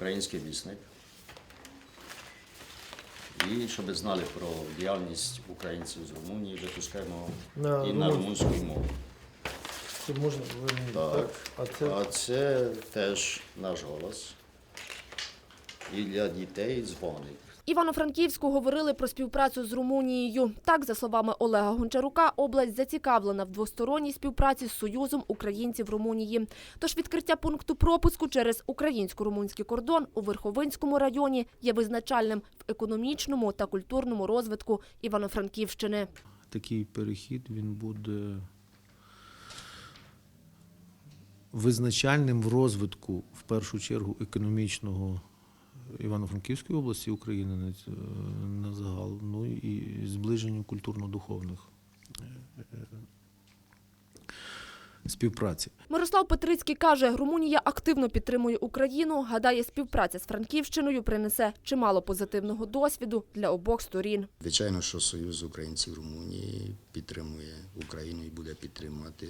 український вісник. І щоб знали про діяльність українців з Румунії, випускаємо На і на румун- румунську мову. Це можна ви Так. А це А це теж наш голос. І для дітей дзвоник. Івано-Франківську говорили про співпрацю з Румунією. Так, за словами Олега Гончарука, область зацікавлена в двосторонній співпраці з Союзом українців Румунії. Тож відкриття пункту пропуску через українсько-румунський кордон у Верховинському районі є визначальним в економічному та культурному розвитку Івано-Франківщини. такий перехід він буде визначальним в розвитку, в першу чергу, економічного Івано-Франківської області України на, загал, ну і зближенню культурно-духовних е, е, співпраці. Мирослав Петрицький каже, Румунія активно підтримує Україну. Гадає, співпраця з Франківщиною принесе чимало позитивного досвіду для обох сторін. Звичайно, що Союз українців Румунії підтримує Україну і буде підтримувати.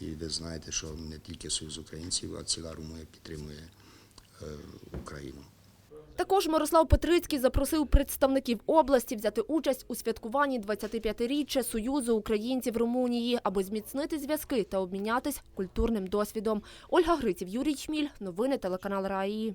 І ви знаєте, що не тільки Союз українців, а ціла Румунія підтримує е, Україну. Також Мирослав Петрицький запросив представників області взяти участь у святкуванні 25-річчя Союзу українців Румунії, аби зміцнити зв'язки та обмінятись культурним досвідом. Ольга Гриців, Юрій Чміль. Новини телеканал Раї.